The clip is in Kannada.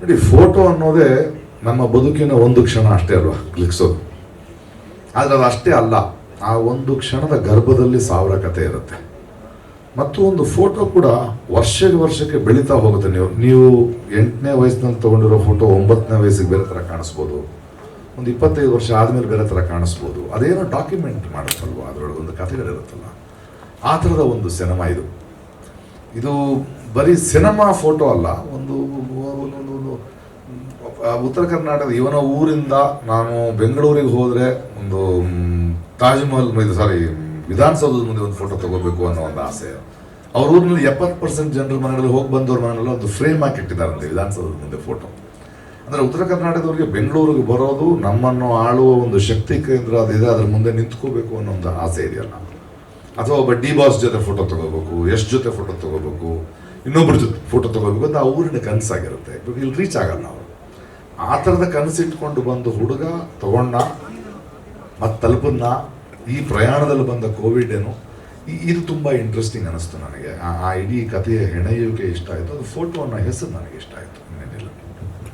ನೋಡಿ, ಫೋಟೋ ಅನ್ನೋದೇ ನಮ್ಮ ಬದುಕಿನ ಒಂದು ಕ್ಷಣ ಅಷ್ಟೇ ಅಲ್ವಾ, ಕ್ಲಿಕ್ಸೋದು. ಆದರೆ ಅದು ಅಷ್ಟೇ ಅಲ್ಲ, ಆ ಒಂದು ಕ್ಷಣದ ಗರ್ಭದಲ್ಲಿ ಸಾವಿರ ಕತೆ ಇರುತ್ತೆ. ಮತ್ತು ಒಂದು ಫೋಟೋ ಕೂಡ ವರ್ಷಕ್ಕೆ ವರ್ಷಕ್ಕೆ ಬೆಳೀತಾ ಹೋಗುತ್ತೆ. ನೀವು ನೀವು ಎಂಟನೇ ವಯಸ್ಸಿನಲ್ಲಿ ತೊಗೊಂಡಿರೋ ಫೋಟೋ ಒಂಬತ್ತನೇ ವಯಸ್ಸಿಗೆ ಬೇರೆ ಥರ ಕಾಣಿಸ್ಬೋದು. ಒಂದು ಇಪ್ಪತ್ತೈದು ವರ್ಷ ಆದಮೇಲೆ ಬೇರೆ ಥರ ಕಾಣಿಸ್ಬೋದು. ಅದೇನೋ ಡಾಕ್ಯುಮೆಂಟ್ ಮಾಡುತ್ತಲ್ವ ಅದರೊಳಗೆ ಒಂದು ಕಥೆಗಳಿರುತ್ತಲ್ಲ. ಆ ಥರದ ಒಂದು ಸಿನಿಮಾ ಇದು. ಇದು ಬರೀ ಸಿನಿಮಾ ಫೋಟೋ ಅಲ್ಲ ಒಂದು ಒಂದು- ಒಂದು- ಒಂದು ಆ, ಉತ್ತರ ಕರ್ನಾಟಕದ ಇವನ ಊರಿಂದ ನಾನು ಬೆಂಗಳೂರಿಗೆ ಹೋದರೆ ಒಂದು ತಾಜ್ಮಹಲ್ ತಾಜ್ ಮಹಲ್ ಇದು ಸಾರಿ ವಿಧಾನಸೌಧದ ಮುಂದೆ ಒಂದು ಫೋಟೋ ತಗೋಬೇಕು ಅನ್ನೋ ಒಂದು ಆಸೆ. ಅವ್ರ ಊರಿನಲ್ಲಿ ಎಪ್ಪತ್ತು ಪರ್ಸೆಂಟ್ ಜನರ ಮನೆಗಳಲ್ಲಿ ಹೋಗಿ ಬಂದವ್ರ ಮನೆಯಲ್ಲಿ ಒಂದು ಫ್ರೇಮ್ ಹಾಕಿ ಇಟ್ಟಿದ್ದಾರಂತೆ ವಿಧಾನಸೌಧದ ಮುಂದೆ ಫೋಟೋ. ಅಂದರೆ ಉತ್ತರ ಕರ್ನಾಟಕದವ್ರಿಗೆ ಬೆಂಗಳೂರಿಗೆ ಬರೋದು ನಮ್ಮನ್ನು ಆಳುವ ಒಂದು ಶಕ್ತಿ ಕೇಂದ್ರ ಅದಿದೆ ಅದ್ರ ಮುಂದೆ ನಿಂತ್ಕೋಬೇಕು ಅನ್ನೋ ಒಂದು ಆಸೆ ಇದೆಯಲ್ಲ. ಅಥವಾ ಒಬ್ಬ ಡಿ ಬಾಸ್ ಜೊತೆ ಫೋಟೋ ತಗೋಬೇಕು ಎಷ್ಟು ಜೊತೆ ಫೋಟೋ ತಗೋಬೇಕು ಇನ್ನೊಬ್ಬರ ಜೊತೆ ಫೋಟೋ ತಗೋಬೇಕು ಅಂತ ಆ ಊರಿನ ಕನಸಾಗಿರುತ್ತೆ. ಇಲ್ಲಿ ರೀಚ್ ಆಗಲ್ಲ ನಾವು. ಆ ಥರದ ಕನಸಿಟ್ಕೊಂಡು ಬಂದು ಹುಡುಗ ತಗೊಂಡ, ಮತ್ತು ತಲುಪನ್ನ ಈ ಪ್ರಯಾಣದಲ್ಲಿ ಬಂದ ಕೋವಿಡ್ ಏನು ಇದು ತುಂಬ ಇಂಟ್ರೆಸ್ಟಿಂಗ್ ಅನಿಸ್ತು ನನಗೆ. ಆ ಇಡೀ ಕಥೆಯ ಹೆಣೆಯುವಿಕೆ ಇಷ್ಟ ಆಯಿತು, ಅದು ಫೋಟೋ ಅನ್ನೋ ಹೆಸರು ನನಗೆ ಇಷ್ಟ ಆಯಿತು ಇನ್ನೇನಿಲ್ಲ.